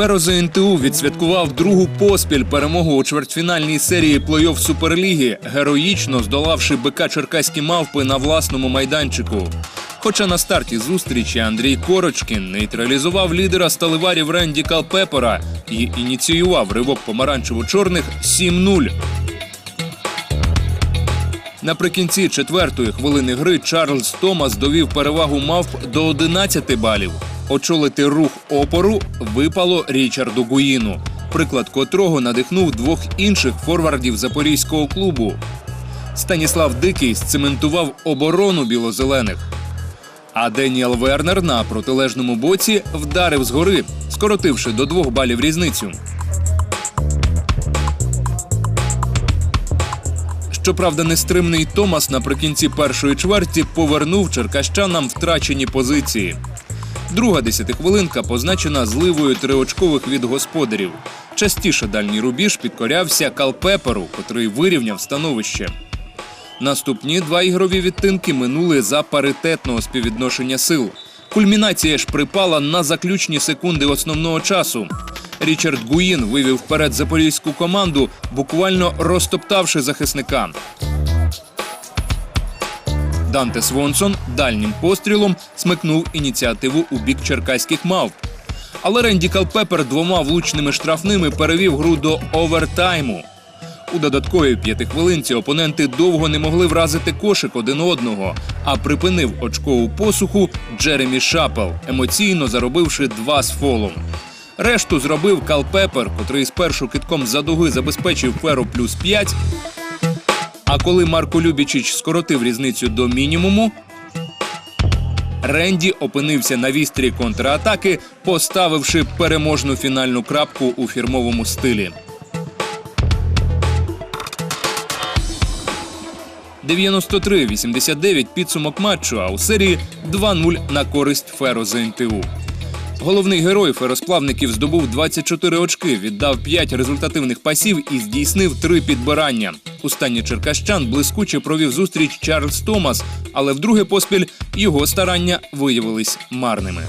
Феро ЗНТУ відсвяткував другу поспіль перемогу у чвертьфінальній серії плей-офф Суперліги, героїчно здолавши БК Черкаські мавпи на власному майданчику. Хоча на старті зустрічі Андрій Корочкін нейтралізував лідера сталеварів Ренді Калпепера і ініціював ривок помаранчево-чорних 7-0. Наприкінці четвертої хвилини гри Чарльз Томас довів перевагу мавп до 11 балів. Очолити рух опору випало Річарду Гуїну, приклад котрого надихнув двох інших форвардів запорізького клубу. Станіслав Дикий сцементував оборону білозелених. А Деніел Вернер на протилежному боці вдарив згори, скоротивши до двох балів різницю. Щоправда, нестримний Томас наприкінці першої чверті повернув черкащанам втрачені позиції. Друга десятихвилинка позначена зливою триочкових від господарів. Частіше дальній рубіж підкорявся Калпеперу, котрий вирівняв становище. Наступні два ігрові відтинки минули за паритетного співвідношення сил. Кульмінація ж припала на заключні секунди основного часу. Річард Гуїн вивів вперед запорізьку команду, буквально розтоптавши захисника. Данте Свонсон дальнім пострілом смикнув ініціативу у бік черкаських мавп. Але Ренді Калпепер двома влучними штрафними перевів гру до овертайму. У додатковій п'ятихвилинці опоненти довго не могли вразити кошик один одного, а припинив очкову посуху Джеремі Шапел, емоційно заробивши два з фолом. Решту зробив Калпепер, котрий спершу китком за дуги забезпечив феру плюс 5, а коли Марко Любічич скоротив різницю до мінімуму, Ренді опинився на вістрі контратаки, поставивши переможну фінальну крапку у фірмовому стилі. 93-89 підсумок матчу, а у серії 2-0 на користь Феро ЗНТУ. Головний герой феросплавників здобув 24 очки, віддав 5 результативних пасів і здійснив 3 підбирання. У стані черкащан блискуче провів зустріч Чарльз Томас, але вдруге поспіль його старання виявились марними.